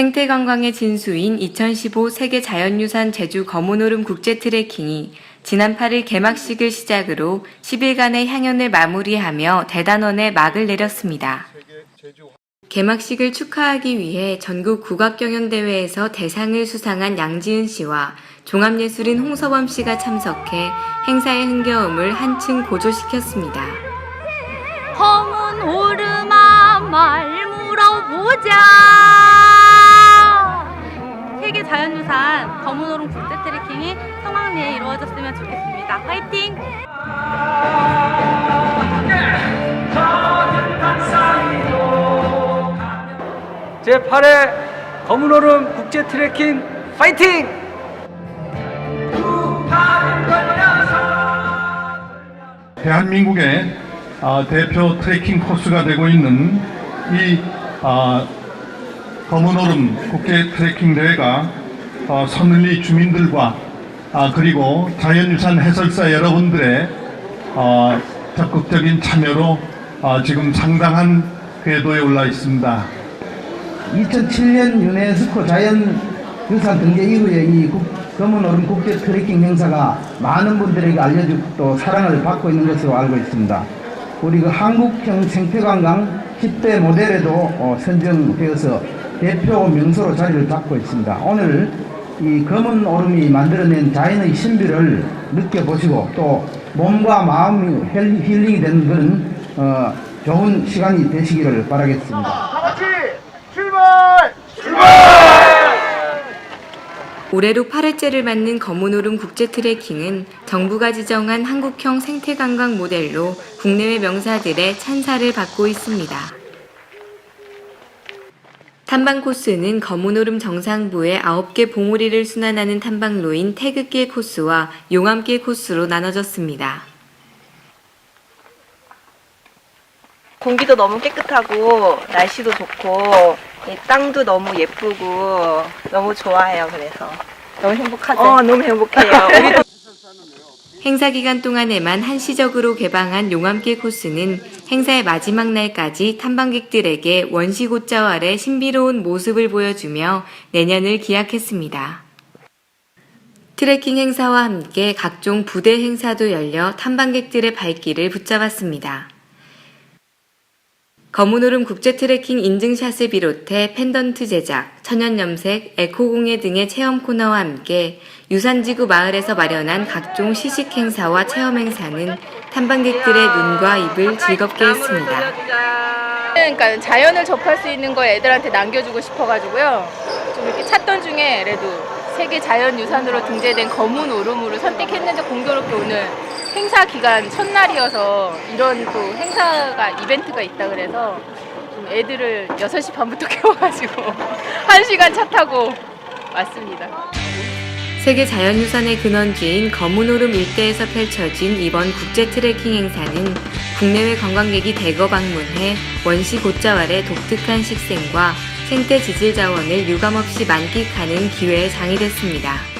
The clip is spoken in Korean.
생태관광의 진수인 2015 세계 자연유산 제주 거문오름 국제 트레킹이 지난 8일 개막식을 시작으로 10일간의 향연을 마무리하며 대단원에 막을 내렸습니다. 개막식을 축하하기 위해 전국 국악경연대회에서 대상을 수상한 양지은 씨와 종합예술인 홍서범 씨가 참석해 행사의 흥겨움을 한층 고조시켰습니다. 검은 오르마 말 물어보자 자연유산 검은 오름 국제 트레킹이 성황리에 이루어졌으면 좋겠습니다. 화이팅! 제8회 검은오름 국제 트레킹 파이팅! 대한민국의 아, 대표 트레킹 코스가 되고 있는 이 아, 검은오름 국제 트레킹 대회가 어, 선을리 주민들과 아, 그리고 자연유산 해설사 여러분들의 어, 적극적인 참여로 어, 지금 상당한 궤도에 올라 있습니다. 2007년 유네스코 자연유산 등재 이후에 이 국- 검은 얼음 국제 트레킹 행사가 많은 분들에게 알려지고 또 사랑을 받고 있는 것으로 알고 있습니다. 우리 그 한국형 생태관광 10대 모델에도 어, 선정되어서 대표 명소로 자리를 잡고 있습니다. 오늘 이 검은 얼음이 만들어낸 자연의 신비를 느껴보시고 또 몸과 마음이 힐- 힐링이 되는 그런 어, 좋은 시간이 되시기를 바라겠습니다. 올해로 8회째를 맞는 검은오름 국제 트레킹은 정부가 지정한 한국형 생태관광 모델로 국내외 명사들의 찬사를 받고 있습니다. 탐방 코스는 검은오름 정상부의 9개 봉우리를 순환하는 탐방로인 태극길 코스와 용암길 코스로 나눠졌습니다. 공기도 너무 깨끗하고 날씨도 좋고 이 땅도 너무 예쁘고 너무 좋아해요. 그래서 너무 행복하죠. 어, 너무 행복해요. 행사 기간 동안에만 한시적으로 개방한 용암길 코스는 행사의 마지막 날까지 탐방객들에게 원시 곶자왈의 신비로운 모습을 보여주며 내년을 기약했습니다. 트레킹 행사와 함께 각종 부대 행사도 열려 탐방객들의 발길을 붙잡았습니다. 검은오름 국제 트레킹 인증샷을 비롯해 펜던트 제작, 천연염색, 에코공예 등의 체험 코너와 함께 유산지구 마을에서 마련한 각종 시식 행사와 체험 행사는 탐방객들의 눈과 입을 즐겁게 했습니다. 그러니까 자연을 접할 수 있는 거 애들한테 남겨주고 싶어가지고요. 좀 이렇게 찾던 중에 그래도 세계 자연유산으로 등재된 검은 오름으로 선택했는데 공교롭게 오늘 행사 기간 첫날이어서 이런 또 행사가 이벤트가 있다 그래서 좀 애들을 6시 반부터 깨워가지고 1시간 차 타고 왔습니다. 세계 자연유산의 근원지인 검은오름 일대에서 펼쳐진 이번 국제 트레킹 행사는 국내외 관광객이 대거 방문해 원시 곶자왈의 독특한 식생과 생태 지질 자원을 유감없이 만끽하는 기회의 장이 됐습니다.